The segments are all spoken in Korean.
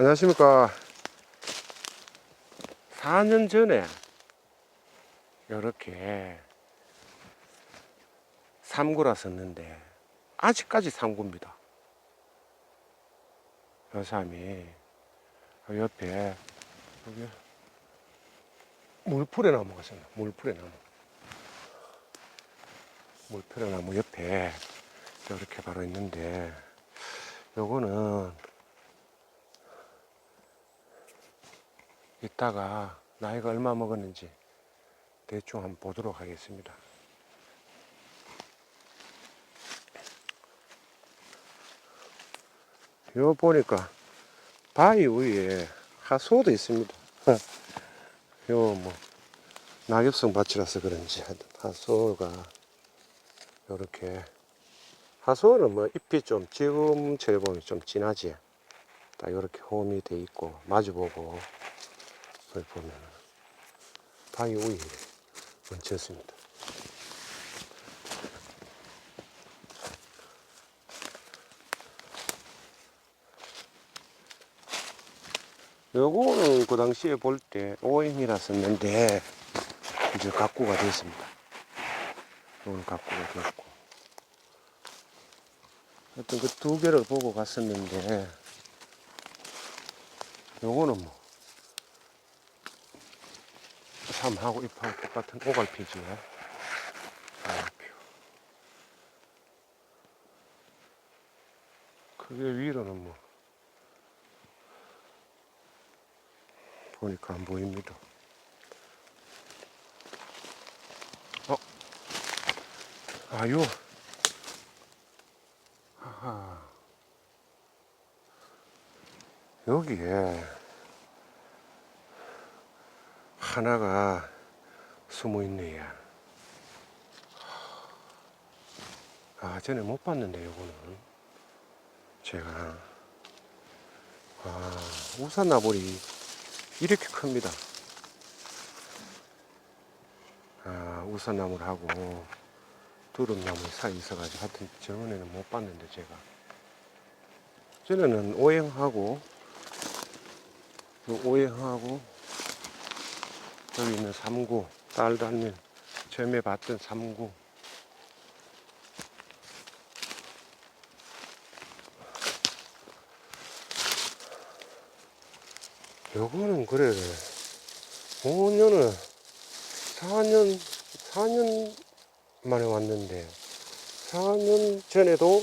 안녕하십니까. 4년 전에 이렇게 삼구라 썼는데 아직까지 삼구입니다. 요 사람이 옆에 여기 물풀의 나무가 있어요. 물풀의 나무. 물풀의 나무 옆에 이렇게 바로 있는데 요거는 이따가 나이가 얼마 먹었는지 대충 한번 보도록 하겠습니다. 요 보니까 바위 위에 하소도 있습니다. 요 뭐 낙엽성 밭이라서 그런지 하소가 요렇게 하소는 뭐 잎이 좀 지금처럼 보면 좀 진하지. 딱 이렇게 홈이 돼 있고 마주보고 여기 보면 바위 위에 얹혔습니다. 요거는 그 당시에 볼때 OM이라 썼는데 이제 각구가 됐습니다. 오늘 각구가 됐고 하여튼 그 두 개를 보고 갔었는데 요거는 뭐 삼하고 잎하고 똑같은 오갈피지요. 오갈피. 그게 위로는 뭐 보니까 안 보입니다. 어? 아요. 아하. 여기에 하나가 숨어 있네요. 아, 전에 못 봤는데, 요거는. 제가. 아, 우산나물이 이렇게 큽니다. 아, 우산나물하고 두릅나물 사이 있어가지고 하여튼 저번에는 못 봤는데, 제가. 전에는 오행하고, 요 오행하고, 여기 있는 삼구 딸 닿는 처음에 봤던 삼구. 요거는 그래. 5년을 4년 4년 만에 왔는데 4년 전에도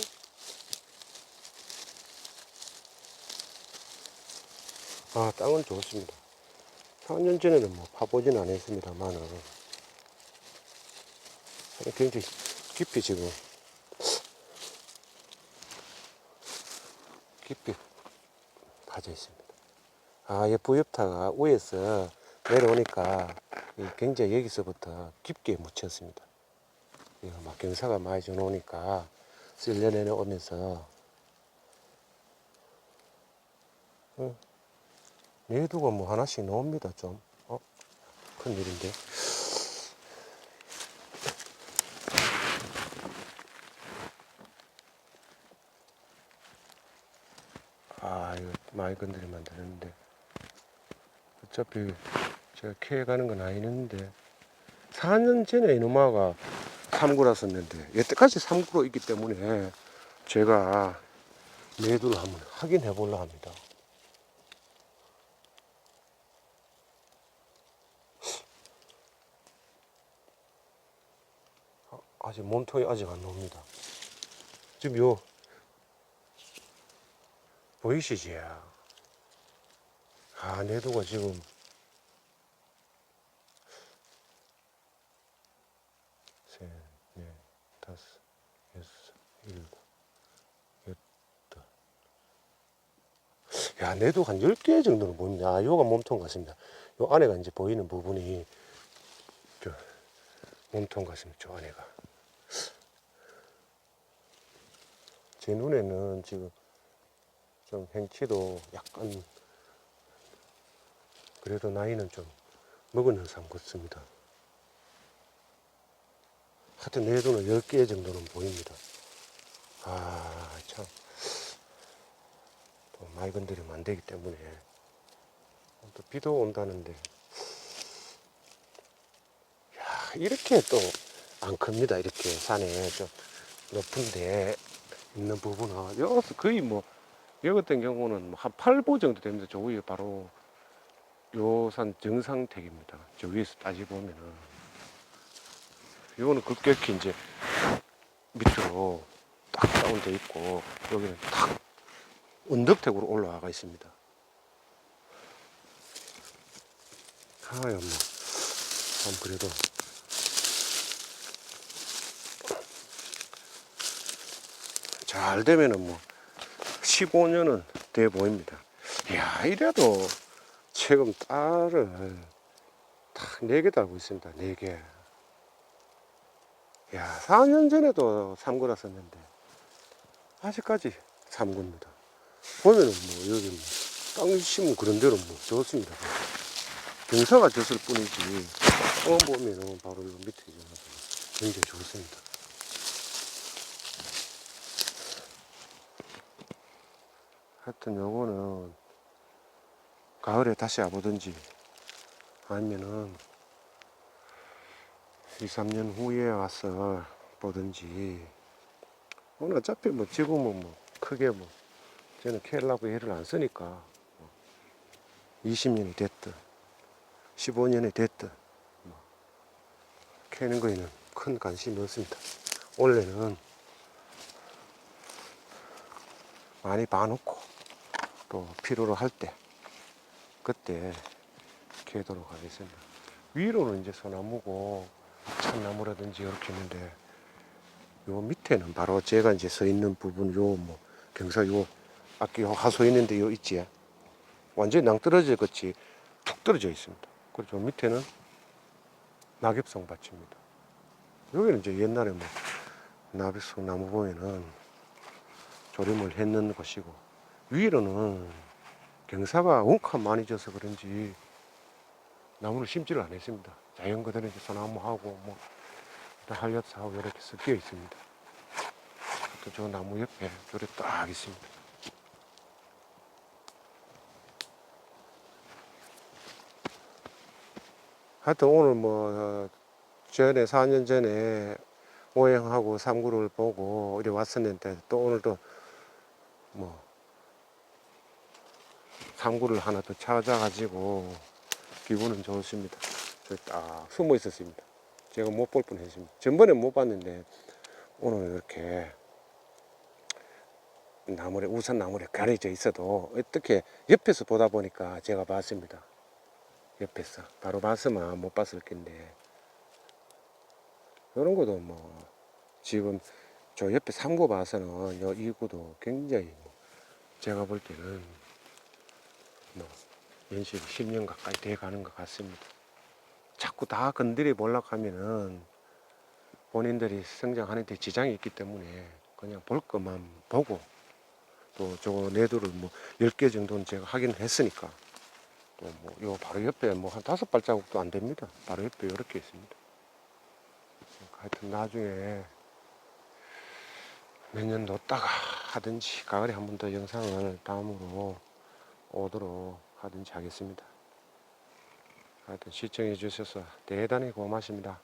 아 땅은 좋습니다 4년 전에는 뭐 파보진 않았습니다만은 굉장히 깊이 지금 깊이 파져 있습니다. 아, 이 부엽타가 위에서 내려오니까 이 굉장히 여기서부터 깊게 묻혔습니다. 이거 막 경사가 많이 좀 오니까 쓸려 내려오면서 어, 내두가 뭐 하나씩 나옵니다 좀. 어? 큰일인데. 아 이거 많이 건드리면 안 되는데 어차피 제가 캐 가는 건 아니는데 4년 전에 이놈아가 삼구라 썼는데 여태까지 삼구로 있기 때문에 제가 매도를 한번 확인해 보려 합니다. 아, 아직 몸통이 아직 안 나옵니다. 지금 요 보이시지? 아, 내도가 지금 셋, 넷, 다섯, 여섯, 일곱, 여덟. 야, 내도가 한 10개 정도는 보입니다. 아, 요가 몸통 같습니다. 요 안에가 이제 보이는 부분이 저 몸통 같습니다. 저 안에가. 제 눈에는 지금 좀 행치도 약간 그래도 나이는 좀 먹은 사람 같습니다. 하여튼 내 눈은 10개 정도는 보입니다. 아, 참. 또 많이 건드리면 안 되기 때문에 또 비도 온다는데 야 이렇게 또 안 큽니다 이렇게 산에 좀 높은데 있는 부분은 여기서 거의 뭐 여기 같은 경우는 뭐한 8보 정도 됩니다 저 위에 바로 요산 정상택입니다 저 위에서 따지 보면은 요거는 급격히 이제 밑으로 딱 다운돼 있고 여기는 탁 언덕택으로 올라와가 있습니다. 아유 뭐, 참 그래도 잘 되면은 뭐 15년은 돼 보입니다. 이야 이래도 지금 딸을 딱 4개 달고 있습니다. 4개. 야 4년 전에도 삼구라 썼는데 아직까지 삼구입니다. 보면은 뭐 여기 뭐 땅 심은 그런 대로 뭐 좋습니다. 경사가 졌을 뿐이지 어 보면은 바로 이 밑에 좀 굉장히 좋습니다. 하여튼 요거는 가을에 다시 와보든지 아니면은 2, 3년 후에 와서 보든지 오늘 어차피 뭐 지금은 뭐 크게 뭐 저는 캐려고 애를 안 쓰니까 뭐 20년이 됐든 15년이 됐든 뭐 캐는 거에는 큰 관심이 없습니다. 원래는 많이 봐놓고 또 필요로 할 때 그때 캐도록 하겠습니다. 위로는 이제 소나무고 참나무라든지 이렇게 있는데 요 밑에는 바로 제가 이제 서 있는 부분 요 뭐 경사 요 아까 요 하소 있는데 요 있지 완전히 낭떠러져 같이 툭 떨어져 있습니다. 그리고 저 밑에는 낙엽송 밭입니다. 여기는 이제 옛날에 뭐 낙엽송 나무 보면은 조림을 했는 곳이고 위로는 경사가 원칸 많이 져서 그런지 나무를 심지를 안 했습니다. 자연 그대로 이제 소나무하고 뭐 한려사하고 이렇게 섞여 있습니다. 또 저 나무 옆에 저리 딱 있습니다. 하여튼 오늘 뭐 어, 전에 4년 전에 오행하고 삼구를 보고 이리 왔었는데 또 오늘도 뭐 삼구를 하나 더 찾아가지고 기분은 좋습니다. 딱 숨어 있었습니다. 제가 못 볼 뻔했습니다. 전번에 못 봤는데 오늘 이렇게 나물에 우산 나물에 가려져 있어도 어떻게 옆에서 보다 보니까 제가 봤습니다. 옆에서 바로 봤으면 못 봤을 텐데 이런 것도 뭐 지금 저 옆에 삼구 봐서는 요 이구도 굉장히 뭐 제가 볼 때는 뭐 연식이 10년 가까이 돼 가는 것 같습니다. 자꾸 다 건드려 보려고 하면은 본인들이 성장하는 데 지장이 있기 때문에 그냥 볼 것만 보고 또 저거 내두를 뭐 10개 정도는 제가 확인을 했으니까 또 뭐 요 바로 옆에 뭐 한 다섯 발자국도 안 됩니다. 바로 옆에 이렇게 있습니다. 하여튼 나중에 몇 년 놓다가 하든지 가을에 한 번 더 영상을 다음으로 오도록 하든지 하겠습니다. 하여튼 시청해 주셔서 대단히 고맙습니다.